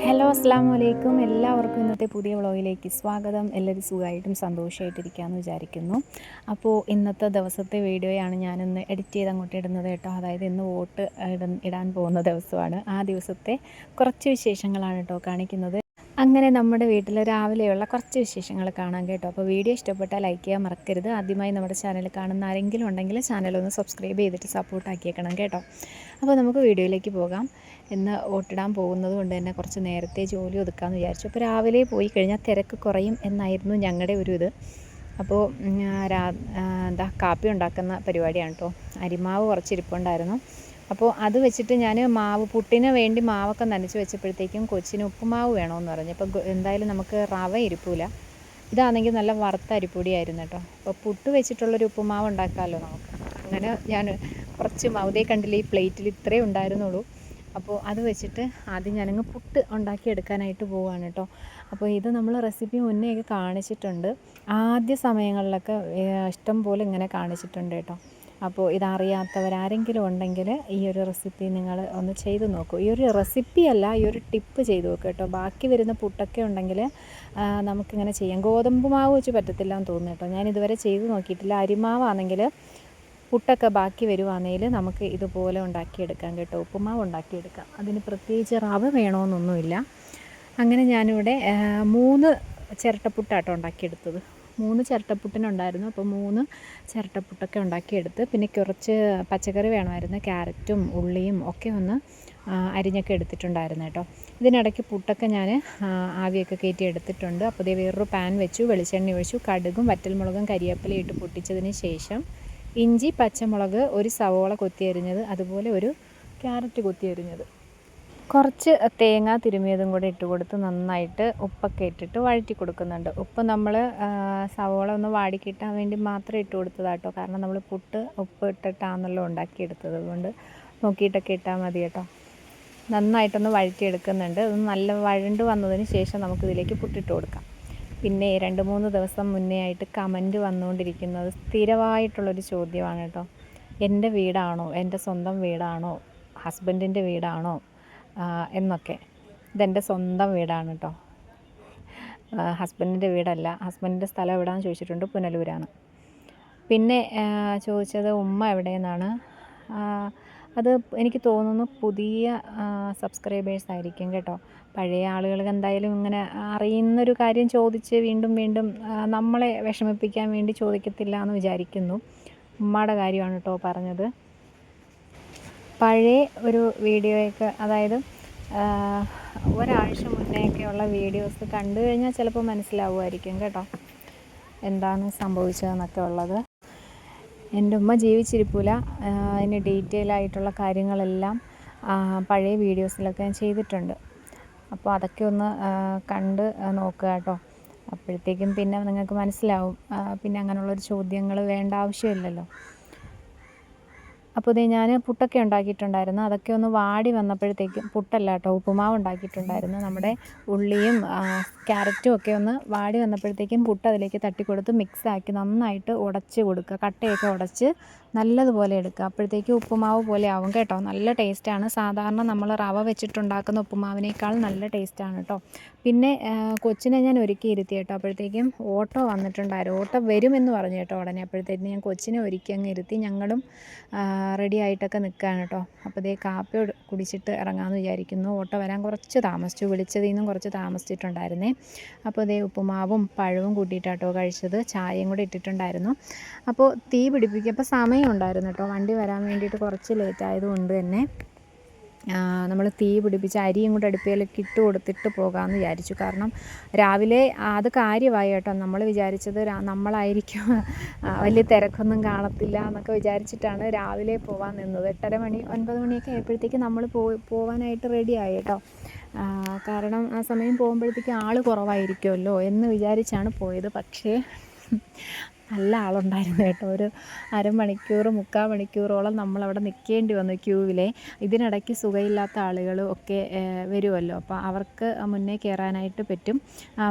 Hello അസ്സാം വലൈക്കും എല്ലാവർക്കും ഇന്നത്തെ പുതിയ വ്ളോഗിലേക്ക് സ്വാഗതം. എല്ലാവരും സുഖമായിട്ടും സന്തോഷമായിട്ടിരിക്കാമെന്ന് വിചാരിക്കുന്നു. അപ്പോൾ ഇന്നത്തെ ദിവസത്തെ വീഡിയോയാണ് ഞാനിന്ന് എഡിറ്റ് ചെയ്ത് അങ്ങോട്ട് ഇടുന്നത് കേട്ടോ. അതായത് ഇന്ന് വോട്ട് ഇടാൻ പോകുന്ന ദിവസമാണ്. ആ ദിവസത്തെ കുറച്ച് വിശേഷങ്ങളാണ് കേട്ടോ കാണിക്കുന്നത്. അങ്ങനെ നമ്മുടെ വീട്ടിൽ രാവിലെയുള്ള കുറച്ച് വിശേഷങ്ങൾ കാണാൻ കേട്ടോ. അപ്പോൾ വീഡിയോ ഇഷ്ടപ്പെട്ടാൽ ലൈക്ക് ചെയ്യാൻ മറക്കരുത്. ആദ്യമായി നമ്മുടെ ചാനൽ കാണുന്ന ആരെങ്കിലും ഉണ്ടെങ്കിൽ ചാനലൊന്ന് സബ്സ്ക്രൈബ് ചെയ്തിട്ട് സപ്പോർട്ട് ആക്കിയേക്കണം കേട്ടോ. അപ്പോൾ നമുക്ക് വീഡിയോയിലേക്ക് പോകാം. ഇന്ന് വോട്ടിടാൻ പോകുന്നത് കൊണ്ട് തന്നെ കുറച്ച് നേരത്തെ ജോലി ഒതുക്കാമെന്ന് വിചാരിച്ചു. അപ്പോൾ രാവിലെ പോയി കഴിഞ്ഞാൽ തിരക്ക് കുറയും എന്നായിരുന്നു ഞങ്ങളുടെ ഒരു ഇത്. അപ്പോൾ രാ എന്താ കാപ്പി ഉണ്ടാക്കുന്ന പരിപാടിയാണ് കേട്ടോ അരിമാവ് കുറച്ച് ഇരിപ്പുണ്ടായിരുന്നു അപ്പോൾ അത് വെച്ചിട്ട് ഞാൻ മാവ് പുട്ടിന് വേണ്ടി മാവൊക്കെ നനച്ച് വെച്ചപ്പോഴത്തേക്കും കൊച്ചിന് ഉപ്പുമാവ് വേണമെന്ന് പറഞ്ഞു. അപ്പോൾ എന്തായാലും നമുക്ക് റവ ഇരിപ്പില്ല ഇതാണെങ്കിൽ നല്ല വറുത്ത അരിപ്പൊടിയായിരുന്നു കേട്ടോ അപ്പോൾ പുട്ട് വെച്ചിട്ടുള്ളൊരു ഉപ്പുമാവ് ഉണ്ടാക്കാമല്ലോ നമുക്ക്. അങ്ങനെ ഞാൻ കുറച്ച് മാവ്. കണ്ടില്ല ഈ പ്ലേറ്റിൽ ഇത്രേ ഉണ്ടായിരുന്നുള്ളൂ. അപ്പോൾ അത് വെച്ചിട്ട് ആദ്യം ഞാനങ്ങ് പുട്ട് ഉണ്ടാക്കിയെടുക്കാനായിട്ട് പോവുകയാണ് കേട്ടോ അപ്പോൾ ഇത് നമ്മൾ റെസിപ്പി മുന്നേയൊക്കെ കാണിച്ചിട്ടുണ്ട്. ആദ്യ സമയങ്ങളിലൊക്കെ ഇഷ്ടം പോലെ ഇങ്ങനെ കാണിച്ചിട്ടുണ്ട് കേട്ടോ അപ്പോൾ ഇതറിയാത്തവരാരെങ്കിലും ഉണ്ടെങ്കിൽ ഈ ഒരു റെസിപ്പി നിങ്ങൾ ഒന്ന് ചെയ്ത് നോക്കൂ. ഈ ഒരു റെസിപ്പി അല്ല ഈ ഒരു ടിപ്പ് ചെയ്ത് നോക്കുക കേട്ടോ ബാക്കി വരുന്ന പുട്ടൊക്കെ ഉണ്ടെങ്കിൽ നമുക്കിങ്ങനെ ചെയ്യാം. ഗോതമ്പ് മാവ് വെച്ച് പറ്റത്തില്ല എന്ന് തോന്നുന്നു കേട്ടോ ഞാൻ ഇതുവരെ ചെയ്ത് നോക്കിയിട്ടില്ല. അരിമാവാണെങ്കിൽ പുട്ടൊക്കെ ബാക്കി വരുവാണെങ്കിൽ നമുക്ക് ഇതുപോലെ ഉണ്ടാക്കിയെടുക്കാം കേട്ടോ. ഉപ്പുമാവ് ഉണ്ടാക്കിയെടുക്കാം. അതിന് പ്രത്യേകിച്ച് റവ വേണമെന്നൊന്നുമില്ല അങ്ങനെ ഞാനിവിടെ മൂന്ന് ചിരട്ടപ്പുട്ടാട്ടോ ഉണ്ടാക്കിയെടുത്തത്. മൂന്ന് ചിരട്ടപ്പുട്ടിനുണ്ടായിരുന്നു. അപ്പോൾ മൂന്ന് ചിരട്ടപ്പുട്ടൊക്കെ ഉണ്ടാക്കിയെടുത്ത് പിന്നെ കുറച്ച് പച്ചക്കറി വേണമായിരുന്നു. ക്യാരറ്റും ഉള്ളിയും ഒക്കെ ഒന്ന് അരിഞ്ഞൊക്കെ എടുത്തിട്ടുണ്ടായിരുന്നു കേട്ടോ. ഇതിനിടയ്ക്ക് പുട്ടൊക്കെ ഞാൻ ആവിയൊക്കെ കയറ്റി എടുത്തിട്ടുണ്ട്. അപ്പോൾ ഇതേ വേറൊരു പാൻ വെച്ചു വെളിച്ചെണ്ണ ഒഴിച്ചു കടുകും വറ്റൽമുളകും കരിയേപ്പിലയും ഇട്ട് പൊട്ടിച്ചതിന് ശേഷം ഇഞ്ചി പച്ചമുളക് ഒരു സവോള കൊത്തി അരിഞ്ഞത് അതുപോലെ ഒരു ക്യാരറ്റ് കൊത്തി അരിഞ്ഞത്. കുറച്ച് തേങ്ങ തിരുമിയതും കൂടെ ഇട്ട് കൊടുത്ത് നന്നായിട്ട് ഉപ്പൊക്കെ ഇട്ടിട്ട് വഴറ്റി കൊടുക്കുന്നുണ്ട്. ഉപ്പ് നമ്മൾ സവോള ഒന്ന് വാടി കിട്ടാൻ വേണ്ടി മാത്രം ഇട്ട് കൊടുത്തതാട്ടോ. കാരണം നമ്മൾ പുട്ട് ഉപ്പ് ഇട്ടിട്ടാണല്ലോ ഉണ്ടാക്കിയെടുത്തത്. അതുകൊണ്ട് നോക്കിയിട്ടൊക്കെ ഇട്ടാൽ മതി കേട്ടോ. നന്നായിട്ടൊന്ന് വഴറ്റിയെടുക്കുന്നുണ്ട്. അത് നല്ല വഴണ്ട് വന്നതിന് ശേഷം നമുക്കിതിലേക്ക് പുട്ടിട്ട് കൊടുക്കാം. പിന്നെ രണ്ട് മൂന്ന് ദിവസം മുന്നേ ആയിട്ട് കമന്റ് വന്നുകൊണ്ടിരിക്കുന്നത് സ്ഥിരമായിട്ടുള്ളൊരു ചോദ്യമാണ് കേട്ടോ. എന്റെ വീടാണോ? എന്റെ സ്വന്തം വീടാണോ? ഹസ്ബൻഡിന്റെ വീടാണോ? എന്നൊക്കെ. ഇതെന്റെ സ്വന്തം വീടാണ് കേട്ടോ. ഹസ്ബൻഡിന്റെ വീടല്ല. ഹസ്ബൻഡിന്റെ സ്ഥലം എവിടെയാണെന്ന് ചോദിച്ചിട്ടുണ്ട്. പുനലൂരാണ്. പിന്നെ ചോദിച്ചത് ഉമ്മ എവിടെയെന്നാണ്? അത് എനിക്ക് തോന്നുന്നു പുതിയ സബ്സ്ക്രൈബേഴ്സ് ആയിരിക്കും കേട്ടോ. പഴയ ആളുകൾക്ക് എന്തായാലും ഇങ്ങനെ അറിയുന്നൊരു കാര്യം ചോദിച്ച് വീണ്ടും വീണ്ടും നമ്മളെ വിഷമിപ്പിക്കാൻ വേണ്ടി ചോദിക്കത്തില്ല എന്ന് വിചാരിക്കുന്നു. ഉമ്മയുടെ കാര്യമാണ് കേട്ടോ പറഞ്ഞത്. പഴയ ഒരു വീഡിയോയൊക്കെ അതായത് ഒരാഴ്ച മുന്നേയൊക്കെയുള്ള വീഡിയോസ് കണ്ടു കഴിഞ്ഞാൽ ചിലപ്പോൾ മനസ്സിലാവുമായിരിക്കും കേട്ടോ എന്താണ് സംഭവിച്ചതെന്നൊക്കെ ഉള്ളത്. എന്റെ ഉമ്മ ജീവിച്ചിരിപ്പില്ല അതിന് ഡീറ്റെയിൽ ആയിട്ടുള്ള കാര്യങ്ങളെല്ലാം പഴയ വീഡിയോസിലൊക്കെ ഞാൻ ചെയ്തിട്ടുണ്ട്. അപ്പോൾ അതൊക്കെ ഒന്ന് കണ്ട് നോക്കുക കേട്ടോ. അപ്പോഴത്തേക്കും പിന്നെ നിങ്ങൾക്ക് മനസ്സിലാവും പിന്നെ അങ്ങനെയുള്ളൊരു ചോദ്യങ്ങൾ വേണ്ട ആവശ്യമില്ലല്ലോ. അപ്പോൾ ഇതേ ഞാൻ പുട്ടൊക്കെ ഉണ്ടാക്കിയിട്ടുണ്ടായിരുന്നു. അതൊക്കെ ഒന്ന് വാടി വന്നപ്പോഴത്തേക്കും പുട്ടല്ല കേട്ടോ ഉപ്പുമാവ് ഉണ്ടാക്കിയിട്ടുണ്ടായിരുന്നു. നമ്മുടെ ഉള്ളിയും ക്യാരറ്റും ഒക്കെ ഒന്ന് വാടി വന്നപ്പോഴത്തേക്കും പുട്ട് അതിലേക്ക് തട്ടിക്കൊടുത്ത് മിക്സാക്കി നന്നായിട്ട് ഉടച്ച് കൊടുക്കുക. കട്ടയൊക്കെ ഉടച്ച് നല്ലതുപോലെ എടുക്കുക. അപ്പോഴത്തേക്ക് ഉപ്പുമാവ് പോലെ ആവും കേട്ടോ. നല്ല ടേസ്റ്റാണ് സാധാരണ നമ്മൾ റവ വെച്ചിട്ടുണ്ടാക്കുന്ന ഉപ്പുമാവിനേക്കാൾ നല്ല ടേസ്റ്റാണ് കേട്ടോ പിന്നെ കൊച്ചിനെ ഞാൻ ഒരുക്കി ഇരുത്തി കേട്ടോ അപ്പോഴത്തേക്കും ഓട്ടോ വന്നിട്ടുണ്ടായിരുന്നു. ഓട്ടോ വരുമെന്ന് പറഞ്ഞു കേട്ടോ ഉടനെ. അപ്പോഴത്തേക്കും ഞാൻ കൊച്ചിനെ ഒരുക്കി അങ്ങ് ഇരുത്തി ഞങ്ങളും റെഡി ആയിട്ടൊക്കെ നിൽക്കുകയാണ് കേട്ടോ അപ്പോൾ ഇതേ കാപ്പി കുടിച്ചിട്ട് ഇറങ്ങാമെന്ന് വിചാരിക്കുന്നു. ഓട്ടോ വരാൻ കുറച്ച് താമസിച്ചു. വിളിച്ചതിൽ നിന്നും കുറച്ച് താമസിച്ചിട്ടുണ്ടായിരുന്നേ. അപ്പോൾ ഇതേ ഉപ്പുമാവും പഴവും കൂട്ടിയിട്ടാട്ടോ കഴിച്ചത്. ചായയും കൂടെ ഇട്ടിട്ടുണ്ടായിരുന്നു. അപ്പോൾ തീ പിടിപ്പിക്കുക അപ്പോൾ സമയം ഉണ്ടായിരുന്നു കേട്ടോ. വണ്ടി വരാൻ വേണ്ടിയിട്ട് കുറച്ച് ലേറ്റ് ആയതുകൊണ്ട് തന്നെ നമ്മൾ തീ പിടിപ്പിച്ച് അരിയും കൂടെ അടുപ്പിലേക്ക് ഇട്ട് കൊടുത്തിട്ട് പോകാമെന്ന് വിചാരിച്ചു. കാരണം രാവിലെ അത് കാര്യമായി കേട്ടോ. നമ്മൾ വിചാരിച്ചത് നമ്മളായിരിക്കും വലിയ തിരക്കൊന്നും കാണത്തില്ല എന്നൊക്കെ വിചാരിച്ചിട്ടാണ് രാവിലെ പോകാൻ നിന്നത്. എട്ടര മണി ഒൻപത് മണിയൊക്കെ ആയപ്പോഴത്തേക്ക് നമ്മൾ പോകാനായിട്ട് റെഡിയായി കേട്ടോ. കാരണം ആ സമയം പോകുമ്പോഴത്തേക്ക് ആൾ കുറവായിരിക്കുമല്ലോ എന്ന് വിചാരിച്ചാണ് പോയത്. പക്ഷേ നല്ല ആളുണ്ടായിരുന്നു കേട്ടോ. ഒരു അരമണിക്കൂർ മുക്കാൽ മണിക്കൂറോളം നമ്മളവിടെ നിൽക്കേണ്ടി വന്നു ക്യൂവിലെ. ഇതിനിടയ്ക്ക് സുഖമില്ലാത്ത ആളുകൾ ഒക്കെ വരുമല്ലോ അപ്പോൾ അവർക്ക് മുന്നേ കയറാനായിട്ട് പറ്റും.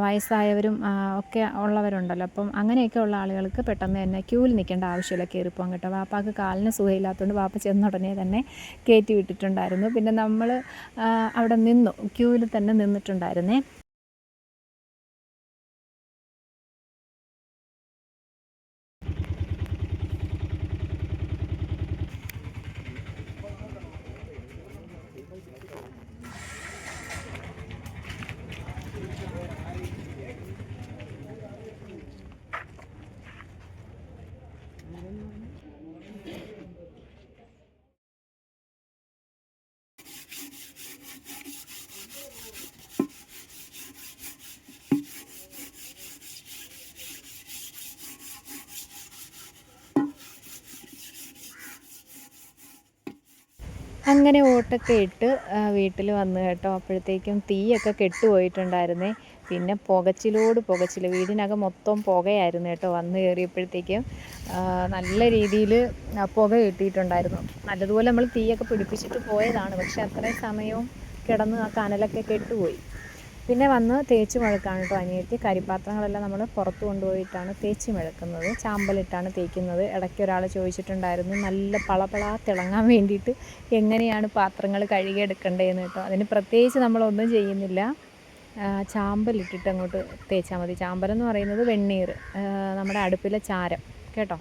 വയസ്സായവരും ഒക്കെ ഉള്ളവരുണ്ടല്ലോ. അപ്പം അങ്ങനെയൊക്കെ ഉള്ള ആളുകൾക്ക് പെട്ടെന്ന് തന്നെ ക്യൂവിൽ നിൽക്കേണ്ട ആവശ്യമില്ല കയറിപ്പോകാൻ കേട്ടോ. വാപ്പാക്ക് കാലിന് സുഖമില്ലാത്തതുകൊണ്ട് വാപ്പ ചെന്ന ഉടനെ തന്നെ കയറ്റി വിട്ടിട്ടുണ്ടായിരുന്നു. പിന്നെ നമ്മൾ അവിടെ നിന്നു. ക്യൂവിൽ തന്നെ നിന്നിട്ടുണ്ടായിരുന്നേ. അങ്ങനെ ഓട്ടൊക്കെ ഇട്ട് വീട്ടിൽ വന്നു കേട്ടോ. അപ്പോഴത്തേക്കും തീയൊക്കെ കെട്ടുപോയിട്ടുണ്ടായിരുന്നേ. പിന്നെ പുകച്ചിലോട് പുകച്ചിൽ വീടിനകം മൊത്തം പുകയായിരുന്നു കേട്ടോ. വന്നു കയറിയപ്പോഴത്തേക്കും നല്ല രീതിയിൽ പുക കിട്ടിയിട്ടുണ്ടായിരുന്നു. നല്ലതുപോലെ നമ്മൾ തീയൊക്കെ പിടിപ്പിച്ചിട്ട് പോയതാണ്. പക്ഷേ അത്രയും സമയവും കിടന്ന് ആ കനലൊക്കെ കെട്ടുപോയി. പിന്നെ വന്ന് തേച്ച് മെഴുക്കാണ് കേട്ടോ അനിയത്തി. കരിപ്പാത്രങ്ങളെല്ലാം നമ്മൾ പുറത്ത് കൊണ്ടുപോയിട്ടാണ് തേച്ച് മെഴുക്കുന്നത്. ചാമ്പലിട്ടാണ് തേക്കുന്നത്. ഇടയ്ക്ക് ഒരാൾ ചോദിച്ചിട്ടുണ്ടായിരുന്നു നല്ല പളപള തിളങ്ങാൻ വേണ്ടിയിട്ട് എങ്ങനെയാണ് പാത്രങ്ങൾ കഴുകിയെടുക്കേണ്ടതെന്ന് കേട്ടോ അതിന് പ്രത്യേകിച്ച് നമ്മളൊന്നും ചെയ്യുന്നില്ല. ചാമ്പലിട്ടിട്ട് അങ്ങോട്ട് തേച്ചാൽ മതി. ചാമ്പലെന്ന് പറയുന്നത് വെണ്ണീർ നമ്മുടെ അടുപ്പിലെ ചാരം. കേട്ടോ?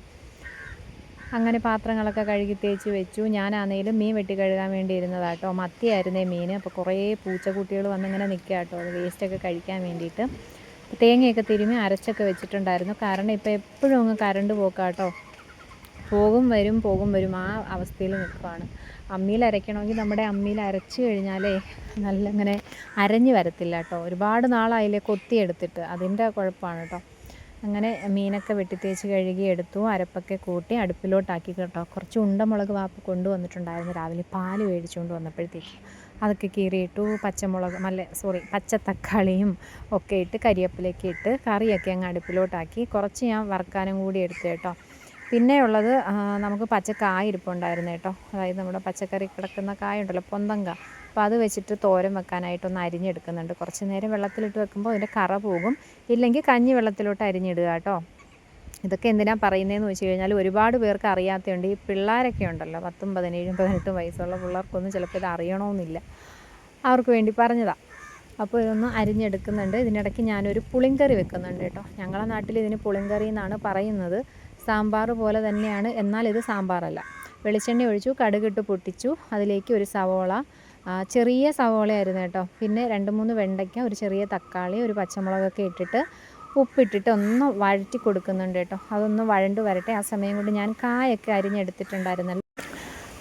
അങ്ങനെ പാത്രങ്ങളൊക്കെ കഴുകി തേച്ച് വെച്ചു. ഞാനാണെങ്കിലും മീൻ വെട്ടി കഴുകാൻ വേണ്ടി ഇരുന്നതാട്ടോ മത്തിയായിരുന്നേ മീൻ. അപ്പോൾ കുറേ പൂച്ചക്കുട്ടികൾ വന്നിങ്ങനെ നിൽക്കുക കേട്ടോ അത് വേസ്റ്റൊക്കെ കഴിക്കാൻ വേണ്ടിയിട്ട്. തേങ്ങയൊക്കെ തിരുമ്മി അരച്ചൊക്കെ വെച്ചിട്ടുണ്ടായിരുന്നു. കാരണം ഇപ്പോൾ എപ്പോഴും അങ്ങ് കറണ്ട് പോക്കാട്ടോ പോകും വരും പോകും വരും. ആ അവസ്ഥയിൽ നിൽക്കുകയാണ് അമ്മിയിൽ അരയ്ക്കണമെങ്കിൽ നമ്മുടെ അമ്മിയിൽ അരച്ച് കഴിഞ്ഞാലേ നല്ല ഇങ്ങനെ അരഞ്ഞ് വരത്തില്ല കേട്ടോ ഒരുപാട് നാളായില്ലേ കൊത്തിയെടുത്തിട്ട്. അതിന്റെ കുഴപ്പമാണ് കേട്ടോ അങ്ങനെ മീനൊക്കെ വെട്ടിത്തേച്ച് കഴുകി എടുത്തു അരപ്പൊക്കെ കൂട്ടി അടുപ്പിലോട്ടാക്കി കേട്ടോ. കുറച്ച് ഉണ്ടമുളക് വാപ്പ് കൊണ്ടുവന്നിട്ടുണ്ടായിരുന്നു രാവിലെ. പാൽ മേടിച്ചുകൊണ്ട് വന്നപ്പോഴത്തേക്ക് അതൊക്കെ കീറിയിട്ടു പച്ചമുളക് നല്ല സോറി പച്ച തക്കാളിയും ഒക്കെ ഇട്ട് കരിയപ്പിലേക്ക് ഇട്ട് കറിയൊക്കെ അങ്ങ് അടുപ്പിലോട്ടാക്കി. കുറച്ച് ഞാൻ വറുക്കാനും കൂടി എടുത്തു കേട്ടോ. പിന്നെ ഉള്ളത് നമുക്ക് പച്ചക്കായ ഇരിപ്പുണ്ടായിരുന്നു കേട്ടോ. അതായത് നമ്മുടെ പച്ചക്കറി കിടക്കുന്ന കായ ഉണ്ടല്ലോ പൊന്തങ്ക. അപ്പോൾ അത് വെച്ചിട്ട് തോരൻ വെക്കാനായിട്ടൊന്ന് അരിഞ്ഞെടുക്കുന്നുണ്ട്. കുറച്ച് നേരം വെള്ളത്തിലിട്ട് വെക്കുമ്പോൾ അതിന്റെ കറ പോകും. ഇല്ലെങ്കിൽ കഞ്ഞി വെള്ളത്തിലോട്ട് അരിഞ്ഞിടുക കേട്ടോ. ഇതൊക്കെ എന്തിനാണ് പറയുന്നതെന്ന് വെച്ച് കഴിഞ്ഞാൽ ഒരുപാട് പേർക്ക് അറിയാത്തതുണ്ട് ഈ പിള്ളേരൊക്കെ ഉണ്ടല്ലോ പത്തും പതിനേഴും പതിനെട്ടും വയസ്സുള്ള പിള്ളേർക്കൊന്നും ചിലപ്പോൾ ഇത് അറിയണമെന്നില്ല. അവർക്ക് വേണ്ടി പറഞ്ഞതാണ് അപ്പോൾ ഇതൊന്ന് അരിഞ്ഞെടുക്കുന്നുണ്ട്. ഇതിനിടയ്ക്ക് ഞാനൊരു പുളിങ്കറി വെക്കുന്നുണ്ട് കേട്ടോ. ഞങ്ങളുടെ നാട്ടിൽ ഇതിന് പുളിങ്കറി എന്നാണ് പറയുന്നത്. സാമ്പാർ പോലെ തന്നെയാണ്. എന്നാൽ ഇത് സാമ്പാറല്ല. വെളിച്ചെണ്ണ ഒഴിച്ചു കടുകിട്ട് പൊട്ടിച്ചു. അതിലേക്ക് ഒരു സവോള ചെറിയ സവോളയായിരുന്നു കേട്ടോ. പിന്നെ രണ്ട് മൂന്ന് വെണ്ടയ്ക്ക ഒരു ചെറിയ തക്കാളി ഒരു പച്ചമുളകൊക്കെ ഇട്ടിട്ട് ഉപ്പിട്ടിട്ട് ഒന്ന് വഴറ്റി കൊടുക്കുന്നുണ്ട് കേട്ടോ. അതൊന്ന് വഴണ്ട് വരട്ടെ. ആ സമയം കൊണ്ട് ഞാൻ കായൊക്കെ അരിഞ്ഞെടുത്തിട്ടുണ്ടായിരുന്നല്ലോ.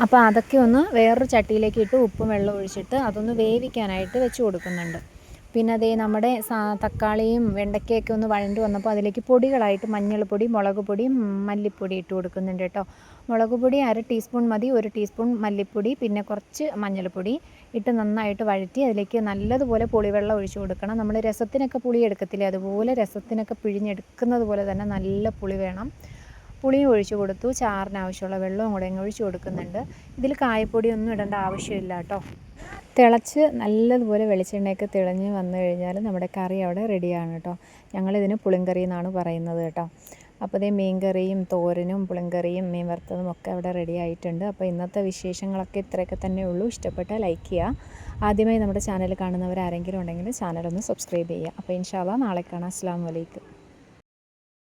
അപ്പോൾ അതൊക്കെ ഒന്ന് വേറൊരു ചട്ടിയിലേക്ക് ഇട്ട് ഉപ്പും വെള്ളം ഒഴിച്ചിട്ട് അതൊന്ന് വേവിക്കാനായിട്ട് വെച്ച് കൊടുക്കുന്നുണ്ട്. പിന്നെ അതേ നമ്മുടെ തക്കാളിയും വെണ്ടയ്ക്കയൊക്കെ ഒന്ന് വഴണ്ട് വന്നപ്പോൾ അതിലേക്ക് പൊടികളായിട്ട് മഞ്ഞൾപ്പൊടി മുളക് പൊടി മല്ലിപ്പൊടി ഇട്ട് കൊടുക്കുന്നുണ്ട് കേട്ടോ. മുളക് പൊടി അര ടീസ്പൂൺ മതി ഒരു ടീസ്പൂൺ മല്ലിപ്പൊടി പിന്നെ കുറച്ച് മഞ്ഞൾപ്പൊടി ഇട്ട് നന്നായിട്ട് വഴറ്റി അതിലേക്ക് നല്ലതുപോലെ പുളിവെള്ളം ഒഴിച്ചു കൊടുക്കണം. നമ്മൾ രസത്തിനൊക്കെ പുളി എടുക്കത്തില്ലേ അതുപോലെ രസത്തിനൊക്കെ പിഴിഞ്ഞെടുക്കുന്നത് പോലെ തന്നെ നല്ല പുളി വേണം. പുളിയും ഒഴിച്ചു കൊടുത്തു. ചാറിന് ആവശ്യമുള്ള വെള്ളവും കൂടെ ഒഴിച്ചു കൊടുക്കുന്നുണ്ട്. ഇതിൽ കായപ്പൊടി ഒന്നും ഇടേണ്ട ആവശ്യമില്ല കേട്ടോ. തിളച്ച് നല്ലതുപോലെ വെളിച്ചെണ്ണയൊക്കെ തിളഞ്ഞ് വന്നു കഴിഞ്ഞാൽ നമ്മുടെ കറി അവിടെ റെഡിയാണ് കേട്ടോ. ഞങ്ങളിതിന് പുളിങ്കറി എന്നാണ് പറയുന്നത് കേട്ടോ. അപ്പോൾ ഇതേ മീൻ കറിയും തോരനും പുളിങ്കറിയും മീൻ വറുത്തതും ഒക്കെ അവിടെ റെഡി ആയിട്ടുണ്ട്. അപ്പോൾ ഇന്നത്തെ വിശേഷങ്ങളൊക്കെ ഇത്രയൊക്കെ തന്നെ ഉള്ളൂ. ഇഷ്ടപ്പെട്ടാൽ ലൈക്ക് ചെയ്യുക. ആദ്യമായി നമ്മുടെ ചാനൽ കാണുന്നവർ ആരെങ്കിലും ഉണ്ടെങ്കിൽ ചാനലൊന്ന് സബ്സ്ക്രൈബ് ചെയ്യുക. അപ്പോൾ ഇൻഷാല്ല നാളെ കാണാം. അസ്സാം വലൈക്കും